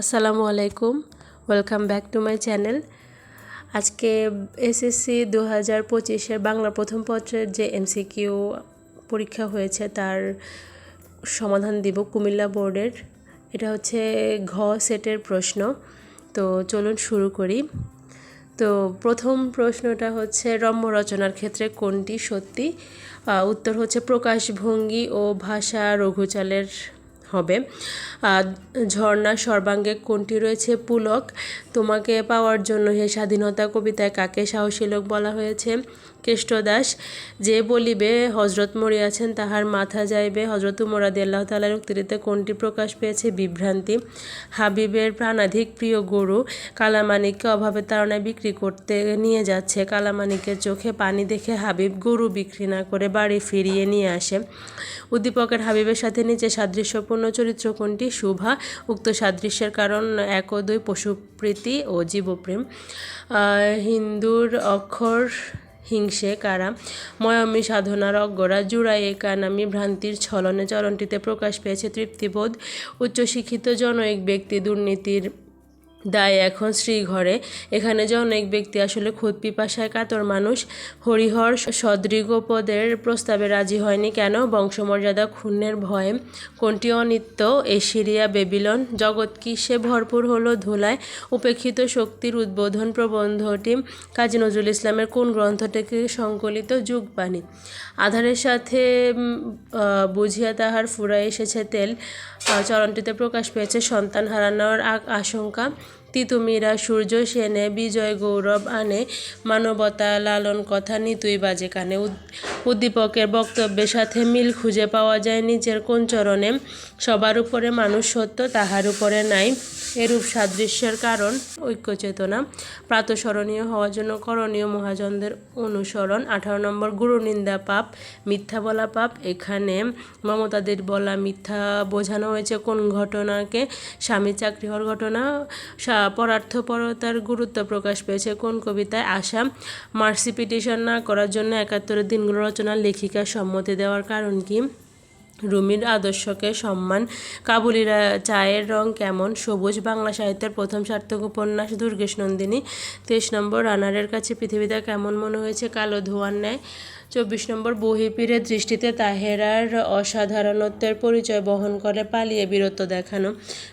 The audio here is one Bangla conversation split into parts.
আসসালামু আলাইকুম। Welcome back to my channel আজকে এসএসসি দু হাজার পঁচিশের বাংলা প্রথম পত্রের যে এমসিকিউ পরীক্ষা হয়েছে, তার সমাধান দিব কুমিল্লা বোর্ডের। এটা হচ্ছে ঘ সেটের প্রশ্ন। তো চলুন শুরু করি। তো প্রথম প্রশ্নটা হচ্ছে, রম্য রচনার ক্ষেত্রে কোনটি সত্যি? উত্তর হচ্ছে প্রকাশভঙ্গি ও ভাষা রঘুচালের হবে। ঝর্ণা সর্বাঙ্গে কোনটি রয়েছে? পুলক। তোমাকে পাওয়ার জন্য হে স্বাধীনতা কবিতায় কাকে সাহসী লোক বলা হয়েছে? কেষ্টদাস যে বলিবে হজরত মরিয়াছেন তাহার মাথা যাইবে। হজরত উমরাদি আল্লাহ তালার উক্তিতে কোনটি প্রকাশ পেয়েছে? বিভ্রান্তি। হাবিবের প্রাণাধিক প্রিয় গরু কালামানিককে অভাবে তাড়নায় বিক্রি করতে নিয়ে যাচ্ছে। কালামানিকের চোখে পানি দেখে হাবিব গরু বিক্রি না করে বাড়ি ফিরিয়ে নিয়ে আসে। উদ্দীপকের হাবিবের সাথে নিচে সাদৃশ্যপূর্ণ চরিত্র কোনটি? শুভা। উক্ত সাদৃশ্যের কারণ এক ও দুই পশুপ্রীতি ও জীবপ্রেম। হিন্দুর অক্ষর হিংসে কারা? ময়মী সাধনার অজ্ঞরা জুড়াই একা নামি ভ্রান্তির ছলনে চরণটিতে প্রকাশ পেয়েছে তৃপ্তিবোধ। উচ্চশিক্ষিত জনৈক ব্যক্তি দুর্নীতির দায় এখন শ্রীঘরে। এখানে যে অনেক ব্যক্তি আসলে খোদ পিপাসায় কাতর মানুষ, হরিহর সদৃগপদের প্রস্তাবে রাজি হয়নি কেন? বংশমর্যাদা ক্ষুণ্ণের ভয়ে কোনটি অনিত্য? এশিরিয়া, বেবিলন জগৎ কিসে ভরপুর হলো ধুলায়? উপেক্ষিত শক্তির উদ্বোধন প্রবন্ধটি কাজী নজরুল ইসলামের কোন গ্রন্থ থেকে সংকলিত যুগবাণী? আধারের সাথে বুঝিয়া তাহার ফুরাই এসেছে তেল। চরণটিতে প্রকাশ পেয়েছে সন্তান হারানোর আশঙ্কা। তিতুমিরা সূর্য সেনে, বিজয় গৌরব আনে, মানবতা লালন কথা নিতুই বাজে কানে। উদ্দীপকের বক্তব্যের সাথে মিল খুঁজে পাওয়া যায় নিজের কোন চরণে। সবার উপরে মানুষ সত্য, তাহার উপরে নাই। এরূপ সাদৃশ্যের কারণ ঐক্য চেতনা প্রাতঃস্মরণীয় হওয়ার জন্য করণীয় মহাজনদের অনুসরণ। আঠারো নম্বর, গুরু নিন্দা পাপ, মিথ্যা বলা পাপ। এখানে মমতাদের বলা মিথ্যা বোঝানো হয়েছে কোন ঘটনাকে। স্বামী চাকরি হওয়ার ঘটনা পরার্থপরতার গুরুত্ব প্রকাশ পেয়েছে। কোন কবিতায় আশা মার্সি পিটিশন না করার জন্য একাত্তরের দিনগুলো রচনার লেখিকা সম্মতি দেওয়ার কারণ কি? রুমির আদর্শকে সম্মান, কাবুলিরা চায়ের রং কেমন, সবুজ বাংলা সাহিত্যের প্রথম সার্থক উপন্যাস দুর্গেশ নন্দিনী, তেইশ নম্বর রানারের কাছে পৃথিবীতে কেমন মনে হয়েছে, কালো ধোয়ার ন্যায় চব্বিশ নম্বর বহিপীরের দৃষ্টিতে তাহেরার অসাধারণত্বের পরিচয় বহন করে, পালিয়ে বীরত্ব দেখানো।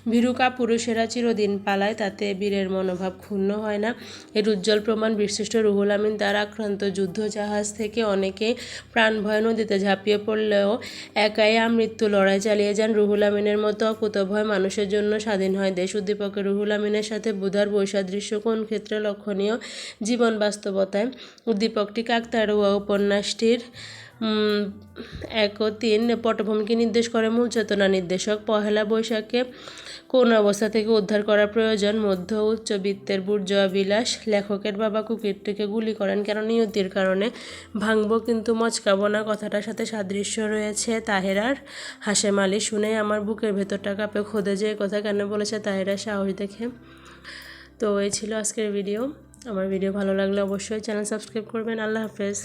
ভীরুকা পুরুষেরা চিরদিন পালায়, তাতে বীরের মনোভাব ক্ষুণ্ণ হয় না। এর উজ্জ্বল প্রমাণ বিশিষ্ট রুহুল আমিন তার আক্রান্ত যুদ্ধ জাহাজ থেকে অনেকে প্রাণভয় নদীতে ঝাঁপিয়ে পড়লেও একাই আমৃত্যু লড়াই চালিয়ে যান। রুহুল আমিনের মতো অকুতভয় মানুষের জন্য স্বাধীন হয় দেশ। উদ্দীপকের রুহুল আমিনের সাথে বুধার বৈসাদৃশ্য কোন ক্ষেত্রে লক্ষণীয়? জীবন বাস্তবতায়। উদ্দীপকটি কাকতারুয়া উপন্যাস রাষ্ট্রের এক ও তিন পটভূমিকে নির্দেশ করে মূল চেতনা নির্দেশক। পহেলা বৈশাখে কোন অবস্থা থেকে উদ্ধার করা প্রয়োজন? মধ্য উচ্চবিত্তের বুর্জোয়া বিলাস লেখকের বাবা কুকিরটিকে গুলি করেন কেন? নিয়তির কারণে ভাঙব কিন্তু মচকাবো না। কথাটার সাথে সাদৃশ্য রয়েছে তাহেরার। হাসেম আলী শুনে, আমার বুকের ভেতরটা কাঁপে, খোদে যে কথা কেন বলেছে তাহেরা সাহস দেখে। তো এই ছিল আজকের ভিডিও। আমার ভিডিও ভালো লাগলে অবশ্যই চ্যানেল সাবস্ক্রাইব করবেন। আল্লাহ হাফেজ।